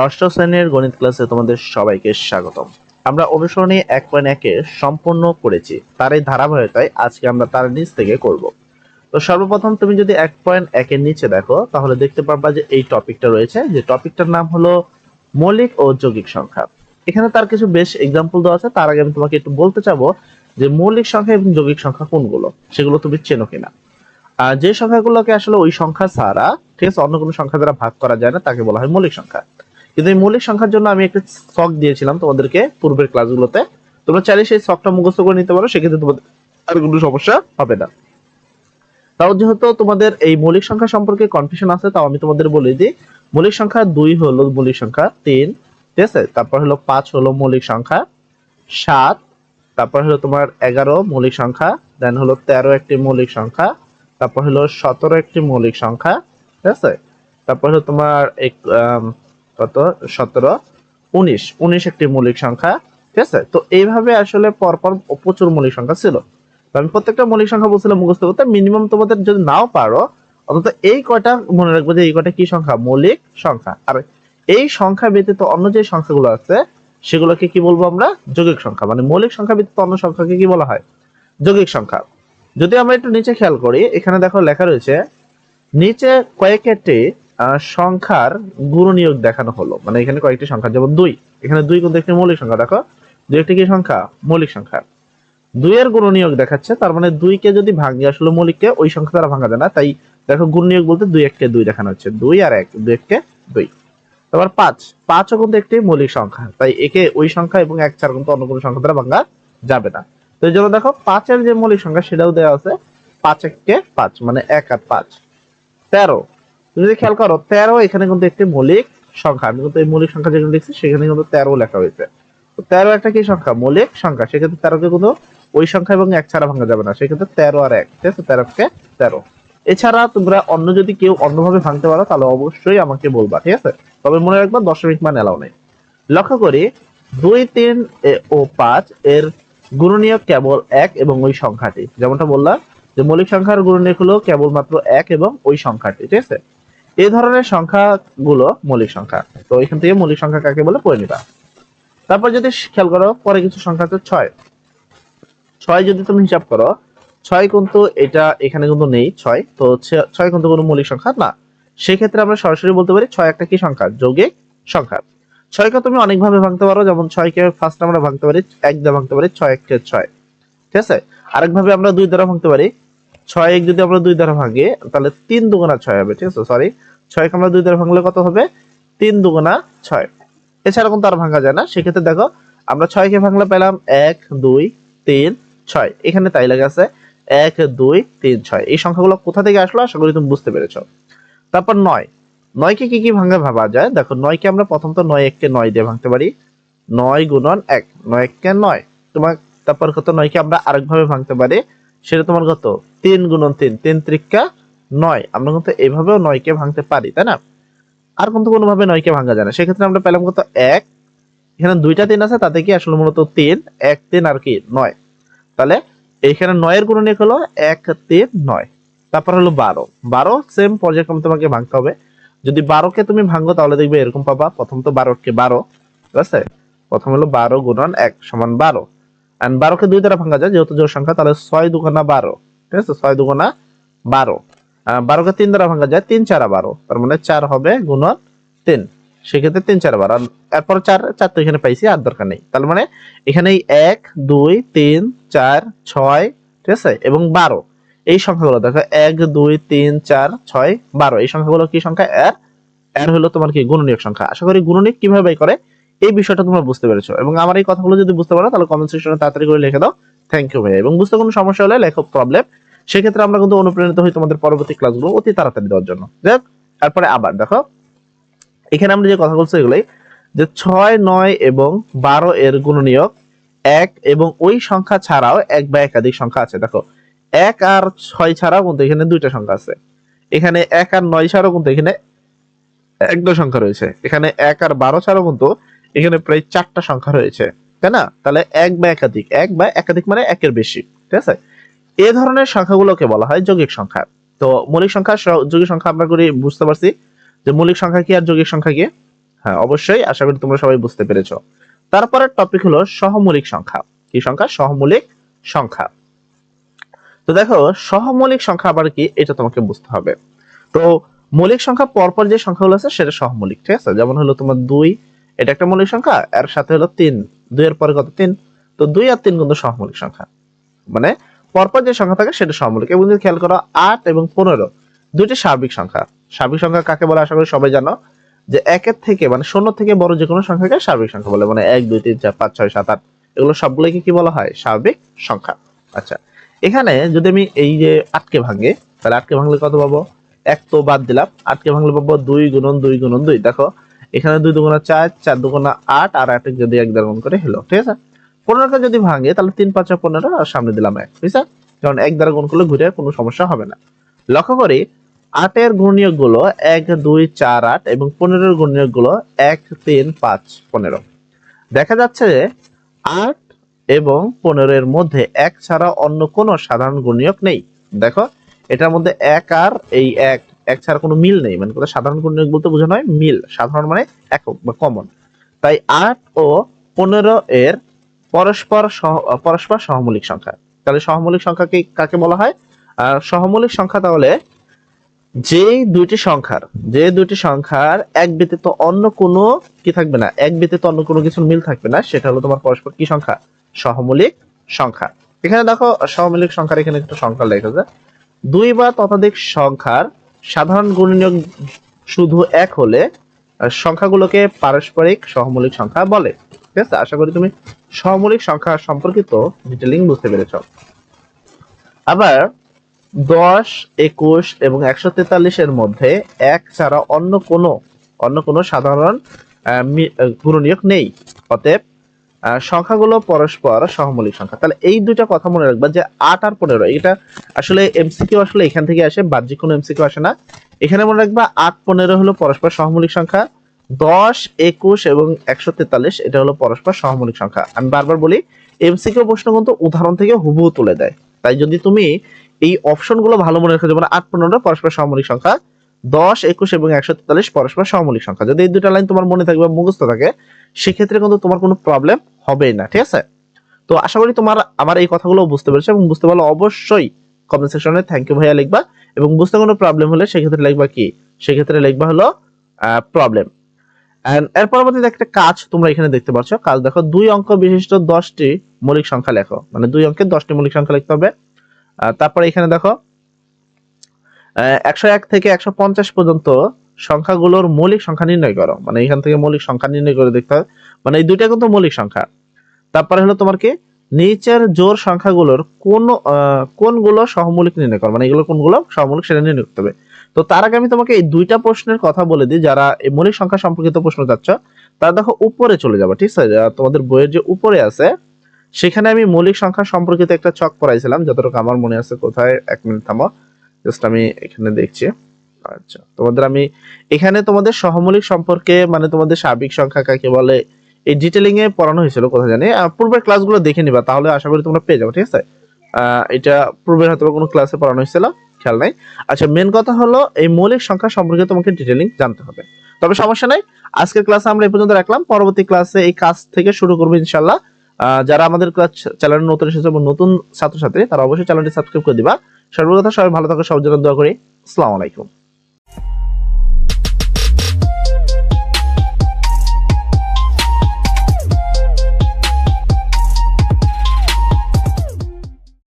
ষষ্ঠ শ্রেণির গণিত ক্লাসে তোমাদের সবাইকে স্বাগতম। আমরা অনুসরণী এক পয়েন্ট একে সম্পূর্ণ করেছি তার এই ধারাবাহিকতায় আজকে আমরা তার নিচ থেকে করব। তো সর্বপ্রথম তুমি যদি এক পয়েন্ট একের নিচে দেখো, তাহলে দেখতে পারবা যে এই টপিকটা রয়েছে, যে টপিকটার নাম হলো মৌলিক ও যৌগিক সংখ্যা। এখানে তার কিছু বেশ এক্সাম্পল দেওয়া আছে, তার আগে আমি তোমাকে একটু বলতে চাবো যে মৌলিক সংখ্যা এবং যৌগিক সংখ্যা কোনগুলো, সেগুলো তুমি চেনো কিনা। আর যে সংখ্যাগুলোকে আসলে ওই সংখ্যা ছাড়া, ঠিক আছে, অন্য কোনো সংখ্যা দ্বারা ভাগ করা যায় না, তাকে বলা হয় মৌলিক সংখ্যা। কিন্তু এই মৌলিক সংখ্যার জন্য আমি একটা শখ দিয়েছিলাম তোমাদেরকে পূর্বের ক্লাসগুলোতে তোমরা চাইলে সেই শখটা মুখস্থ করে নিতে পারো, সেক্ষেত্রে তোমাদের আর কোনো সমস্যা হবে না। তাও যেহেতু তোমাদের এই মৌলিক সংখ্যা সম্পর্কে কনফিউশন আছে, তাও আমি তোমাদের বলে দিই, মৌলিক সংখ্যা দুই হলো মৌলিক সংখ্যা তিন, ঠিক আছে? তারপর হলো পাঁচ হলো মৌলিক সংখ্যা সাত, তারপর হলো তোমার এগারো মৌলিক সংখ্যা দেন হলো তেরো একটি মৌলিক সংখ্যা, তারপর হলো সতেরো একটি মৌলিক সংখ্যা, ঠিক আছে? তারপর হলো তোমার কত? সতেরো। উনিশ। উনিশ একটি মৌলিক সংখ্যা, ঠিক আছে? তো এইভাবে আসলে পরপর প্রচুর মৌলিক সংখ্যা ছিল। আমি প্রত্যেকটা মৌলিক সংখ্যা বলছিলাম মুখস্থ করতে, মিনিমাম তোমাদের যদি নাও পারো, অন্তত এই কয়টা মনে রাখবে যে এই কয়টা কি সংখ্যা? মৌলিক সংখ্যা। আর এই সংখ্যা ব্যতীত অন্য যে সংখ্যাগুলো আছে, সেগুলোকে কি বলব আমরা? যৌগিক সংখ্যা। মানে মৌলিক সংখ্যা ব্যতীত অন্য সংখ্যাকে কি বলা হয়? যৌগিক সংখ্যা। যদি আমরা একটু নিচে খেয়াল করি, এখানে দেখো লেখা রয়েছে, নিচে কয়েকটি সংখ্যার গুণনীয়ক দেখানো হলো। মানে এখানে কয়েকটি সংখ্যা, যেমন দুই। এখানে দুই কিন্তু একটি মৌলিক সংখ্যা, দেখো। দুই একটি কি সংখ্যা? মৌলিক সংখ্যা। দুইয়ের গুণনীয়ক দেখাচ্ছে, তার মানে দুইকে যদি ভাঙি, আসলে মৌলিককে ওই সংখ্যা দ্বারা ভাঙা যায় না। তাই দেখো গুণনীয়ক বলতে দুই এককে দুই দেখানো হচ্ছে। দুই আর এক, দুই এককে দুই। তারপর পাঁচ। পাঁচও কিন্তু একটি মৌলিক সংখ্যা। তাই একে ওই সংখ্যা এবং এক ছাড়া কিন্তু অন্য কোনো সংখ্যা দ্বারা ভাঙা যাবে না। তো এই জন্য দেখো, পাঁচের যে মৌলিক সংখ্যা, সেটাও দেওয়া আছে পাঁচ এককে পাঁচ মানে এক আর পাঁচ। তেরো। যদি খেয়াল করো, তেরো এখানে কিন্তু একটি মৌলিক সংখ্যা। আমি কিন্তু এই মৌলিক সংখ্যা যেখানে লিখছি, সেখানে কিন্তু তেরো লেখা হয়েছে। তো তেরো একটা কি সংখ্যা? মৌলিক সংখ্যা। সেক্ষেত্রে তেরোকে কিন্তু ওই সংখ্যা এবং এক ছাড়া ভাঙা যাবে না। সেক্ষেত্রে তেরো আর এক, ঠিক আছে? তেরোকে তেরো। এছাড়া তোমরা অন্য যদি কেউ অন্যভাবে ভাঙতে পারো, তাহলে অবশ্যই আমাকে বলবা, ঠিক আছে? তবে মনে রাখবা, দশমিক মান এলাও নেই। লক্ষ্য করি, দুই, তিন ও, পাঁচ এর গুণনীয়ক কেবল এক এবং ওই সংখ্যাটি। যেমনটা বললাম, যে মৌলিক সংখ্যার গুণনীয়ক হলো কেবলমাত্র এক এবং ওই সংখ্যাটি, ঠিক আছে? এই ধরনের সংখ্যাগুলো মৌলিক সংখ্যা। তো এখান থেকে মৌলিক সংখ্যা কাকে বলে? পড়ে নিবা। তারপর যদি খেয়াল করো, পরে কিছু সংখ্যা আছে ছয়। ছয় যদি তুমি হিসাব করো, ছয় কিন্তু এটা এখানে কিন্তু নেই, ছয়। তো ছয় কিন্তু কোনো মৌলিক সংখ্যা না। সেক্ষেত্রে আমরা সরাসরি বলতে পারি, ছয় একটা কি সংখ্যা? যৌগিক সংখ্যা। ছয়কে তুমি অনেকভাবে ভাঙতে পারো, যেমন ছয়কে ফার্স্ট আমরা ভাঙতে পারি, এক দিয়ে ভাঙতে পারি, ছয় একে ছয়। ঠিক আছে? আরেকভাবে আমরা দুই দ্বারা ভাঙতে পারি ছয় এক যদি আমরা দুই দ্বারা ভাঙি, তাহলে তিন দুগুণা ছয় হবে, ঠিক আছে? সরি ছয়কে আমরা দুই দ্বারা ভাঙলে কত হবে? তিন দুগুণা ছয়। এছাড়া কিন্তু আর ভাঙা যায় না। সেক্ষেত্রে দেখো, আমরা ছয়কে ভাঙলে পেলাম এক, দুই, তিন, ছয়। এখানে তাই লেগে আছে, এক, দুই, তিন, ছয়। এই সংখ্যাগুলো কোথা থেকে আসলো? আশা করি তুমি বুঝতে পেরেছ। তারপর নয়। নয়কে কি কি ভাঙা ভাবা যায়? দেখো নয়কে আমরা প্রথম তো নয় এককে নয় দিয়ে ভাঙতে পারি। নয় গুণন এক। নয় এককে নয়। তোমার তারপর কত? নয়কে আমরা আরেকভাবে ভাঙতে পারি। সেটা তোমার কত? তিন গুণন তিন। তিন ত্রিকা নয়। আমরা কিন্তু এইভাবেও নয়কে ভাঙতে পারি, তাই না? আর কিন্তু কোনোভাবে নয়কে ভাঙা যায় না। সেক্ষেত্রে আমরা পেলাম কত? এক। এখানে দুইটা তিন আছে, তাতে কি আসলে মূলত তিন? এক তিন আর কি? নয়। তাহলে এইখানে নয়ের গুণনীয়ক হলো এক তিন নয়। তারপর হলো বারো। বারো সেম পর্যায়ক্রমে তোমাকে ভাঙতে হবে। যদি বারোকে তুমি ভাঙো, তাহলে দেখবে এরকম পাবা। প্রথম তো বারোকে বারো। ঠিক আছে? প্রথম হলো বারো গুণন এক সমান বারো। এন্ড বারোকে দুই দ্বারা ভাঙা যায়, যেহেতু জোর সংখ্যা, তাহলে ছয় দুগুণা বারো, ঠিক আছে? ছয় দুগুণা বারো। বারোকে তিন দ্বারা ভাঙা যায়, তিন চারা বারো, তার মানে চার হবে গুণন তিন। সেক্ষেত্রে তিন চার বারো। এরপর চার চার তো এখানে পাইছি, আর দরকার নেই। তার মানে এখানে এক, দুই, তিন, চার, ছয়, ঠিক আছে? এবং বারো। এই সংখ্যাগুলো, দেখো, এক, দুই, তিন, চার, ছয়, বারো। এই সংখ্যাগুলো কি সংখ্যা? এর এর হলো তোমার কি গুণনীয়ক সংখ্যা। আশা করি গুণনীয়ক কীভাবে করে? এই বিষয়টা তোমরা বুঝতে পেরেছ। এবং আমার এই কথাগুলো যদি বুঝতে পারো, তাহলে কমেন্ট সেকশনে তাড়াতাড়ি করে লিখে দাও। থ্যাংক ইউ ভাই এবং বুঝতে কোনো সমস্যা হলে লেখো প্রবলেম সেক্ষেত্রে আমরা কিন্তু অনুপ্রাণিত হই তোমাদের পরবর্তী ক্লাসগুলো অতি তাড়াতাড়ি দেওয়ার জন্য। যাক, তারপরে আবার দেখো। এখানে আমরা যে কথা বলছি এগুলোই, যে ছয়, নয় এবং বারো এর গুণনীয়ক এক এবং ওই সংখ্যা ছাড়াও এক বা একাধিক সংখ্যা আছে। দেখো, এক আর ছয় ছাড়াও কিন্তু এখানে দুইটা সংখ্যা আছে। এখানে এক আর নয় ছাড়াও কিন্তু এখানে একটা সংখ্যা রয়েছে। এখানে এক আর বারো ছাড়াও কিন্তু এখানে প্রায় চারটা সংখ্যা রয়েছে, তাই না? তাহলে এক বা একাধিক, এক বা একাধিক মানে একের বেশি, ঠিক আছে? এ ধরনের সংখ্যাগুলোকে বলা হয় যৌগিক সংখ্যা। তো মৌলিক সংখ্যা যৌগিক সংখ্যা আমরা করি, বুঝতে পারছি? যে মৌলিক সংখ্যা কি আর যৌগিক সংখ্যা কি? হ্যাঁ অবশ্যই, আশা করি তোমরা সবাই বুঝতে পেরেছ। তারপরের টপিক হলো সহমৌলিক সংখ্যা। কি সংখ্যা? সহমৌলিক সংখ্যা। তো দেখো, সহমৌলিক সংখ্যা আবার কি? এটা তোমাকে বুঝতে হবে। তো মৌলিক সংখ্যা পরপর যে সংখ্যাগুলো আছে, সেটা সহমৌলিক, ঠিক আছে? যেমন হলো তোমার দুই এটা একটা মৌলিক সংখ্যা, এর সাথে হলো তিন। দুই এর পরে কত? তিন। তো দুই আর তিন কিন্তু সহমৌলিক সংখ্যা। মানে পরপর যে সংখ্যা থাকে সেটা সহমৌলিক এবং যদি খেয়াল করো, আট এবং পনেরো, দুইটি স্বাভাবিক সংখ্যা। স্বাভাবিক সংখ্যা কাকে বলে? আশা করি সবাই জানো যে একের থেকে মানে শূন্য থেকে বড় যে কোনো সংখ্যাকে স্বাভাবিক সংখ্যা বলে। মানে এক, দুই, তিন, চার, পাঁচ, ছয়, সাত, আট, এগুলো সবগুলোকে কি বলা হয়? স্বাভাবিক সংখ্যা। আচ্ছা এখানে যদি আমি এই যে আটকে ভাঙে, তাহলে আটকে ভাঙলে কত পাবো? এক তো বাদ দিলাম। আটকে ভাঙলে পাবো দুই গুণন দুই গুণন দুই। দেখো এখানে দুই দুগুণা চার চার দুগুণা আট, আর আট যদি এক দ্বারা গুণ করে, হলো, ঠিক আছে? পনেরোটা যদি ভাঙে, তাহলে তিন, পাঁচা পনেরো, আর সামনে দিলাম এক বুঝছা কারণ এক দ্বারা গুণ করলে ঘুরে কোনো সমস্যা হবে না। লক্ষ্য করি, আটের গুণনীয়কগুলো এক, দুই, চার, আট এবং পনেরোর গুণনীয়কগুলো এক, তিন, পাঁচ, পনেরো। দেখা যাচ্ছে যে আট এবং পনেরোর মধ্যে এক ছাড়া অন্য কোনো সাধারণ গুণনীয়ক নেই। দেখো, এটার মধ্যে এক আর, এই এক এক ছাড়া কোনো মিল নেই। মানে কোথাও সাধারণ গুণনীয়ক বলতে বোঝানো হয় মিল। সাধারণ মানে একক বা কমন তাই আট ও পনেরো এর পরস্পর পরস্পর সহমৌলিক সংখ্যা। তাহলে সহমৌলিক সংখ্যা কি কাকে বলা হয়? আর সহমৌলিক সংখ্যা তাহলে যে দুইটি সংখ্যার যে দুইটি সংখ্যার এক ব্যতীত অন্য কোনো কি থাকবে না, এক ব্যতীত অন্য কোনো কিছুর মিল থাকবে না, সেটা হলো তোমার পরস্পর কি সংখ্যা? সহমৌলিক সংখ্যা। এখানে দেখো সহমৌলিক সংখ্যার এখানে একটা সংখ্যা লেখা যায় দুই বা ততোধিক সংখ্যার সাধারণ গুণনীয়ক শুধু এক হলে সংখ্যাগুলোকে পারস্পরিক সহমৌলিক সংখ্যা বলে। ঠিক আছে? আশা করি তুমি সহমৌলিক সংখ্যা সম্পর্কিত ডিটেলিং বুঝতে পেরেছ। আবার দশ, একুশ এবং একশো তেতাল্লিশের মধ্যে এক ছাড়া অন্য কোনো অন্য কোনো সাধারণ গুণনীয়ক নেই। অতএব সংখ্যাগুলো পরস্পর সহমৌলিক সংখ্যা। তাহলে এই দুইটা কথা মনে রাখবা যে আট আর পনেরো, এটা আসলে এমসিকিউ আসলে এখান থেকে আসে, বাহ্যিক কোনো এমসিকিউ আসে না। এখানে মনে রাখবা আট পনেরো হলো পরস্পর সহমৌলিক সংখ্যা, দশ, একুশ এবং একশো তেতাল্লিশ, এটা হলো পরস্পর সহমৌলিক সংখ্যা। আমি বারবার বলি এমসিকিউ প্রশ্ন কিন্তু উদাহরণ থেকে হুবহু তুলে দেয়। তাই যদি তুমি এই অপশনগুলো ভালো মনে রাখো যেমন আট পনেরো, পরস্পর সহমৌলিক সংখ্যা, দশ, একুশ এবং একশো তেতাল্লিশ, পরস্পর সহমৌলিক সংখ্যা। যদি এই দুটা লাইন তোমার মনে থাকবে, মুখস্থ থাকে, সেক্ষেত্রে কিন্তু তোমার কোনো প্রবলেম হবেই না, ঠিক আছে? তো আশা করি তোমার আমার এই কথাগুলো বুঝতে পেরেছ এবং বুঝতে পারলে অবশ্যই কমেন্ট সেকশনে থ্যাংক ইউ ভাইয়া লিখবা এবং বুঝতে কোনো প্রবলেম হলে সেক্ষেত্রে লিখবা কি? সেক্ষেত্রে লিখবা হলো প্রবলেম এর পরবর্তীতে একটা কাজ তোমরা এখানে দেখতে পাচ্ছ কাজ দেখো, দুই অঙ্ক বিশিষ্ট দশটি মৌলিক সংখ্যা লেখো। মানে দুই অঙ্কের দশটি মৌলিক সংখ্যা লিখতে হবে। তারপরে এখানে দেখো একশো এক থেকে একশো পঞ্চাশ পর্যন্ত সংখ্যাগুলোর মৌলিক সংখ্যা নির্ণয় করো। মানে এখান থেকে মৌলিক সংখ্যা নির্ণয় করে দেখতে হবে। মানে এই দুইটা কিন্তু মৌলিক সংখ্যা। তারপরে হলো তোমার কি? নিচের জোর সংখ্যাগুলোর কোন কোনগুলো সহমৌলিক নির্ণয় করো? মানে এগুলো কোনগুলো সহমৌলিক সেটা নির্ণয় করতে হবে। তো তার আগে আমি তোমাকে এই দুইটা প্রশ্নের কথা বলে দিই। যারা এই মৌলিক সংখ্যা সম্পর্কিত প্রশ্ন যাচ্ছ তারা দেখো উপরে চলে যাবে, ঠিক আছে? তোমাদের বইয়ের যে উপরে আছে, সেখানে আমি মৌলিক সংখ্যা সম্পর্কিত একটা চক পড়াইছিলাম। যতটুকু আমার মনে আছে, কোথায়? এক মিনিট থামো। জাস্ট আমি এখানে দেখছি। আচ্ছা তোমাদের আমি এখানে তোমাদের সহমৌলিক সম্পর্কে মানে তোমাদের সার্বিক সংখ্যা কাকে বলে, এই ডিটেলিং এ পড়ানো হয়েছিল, কোথায় জানি। পূর্বের ক্লাসগুলো দেখে নিবা, তাহলে আশা করি তোমরা পেয়ে যাবে, ঠিক আছে? এটা পূর্বের হয়তো কোনো ক্লাসে পড়ানো হয়েছিল, খেয়াল নাই। আচ্ছা মেন কথা হলো, এই মৌলিক সংখ্যা সম্পর্কে তোমাকে ডিটেলিং জানতে হবে। তবে সমস্যা নাই, আজকের ক্লাসে আমরা এই পর্যন্ত রাখলাম, পরবর্তী ক্লাসে এই কাজ থেকে শুরু করব ইনশাল্লাহ যারা আমাদের ক্লাস চ্যানেল নতুন এসেছে এবং নতুন ছাত্রছাত্রী, তারা অবশ্যই চ্যানেলটি সাবস্ক্রাইব করে দিবা। সর্বপ্রথম সবাই ভালো থাকো, সবার জন্য দোয়া করি। আসসালামু আলাইকুম।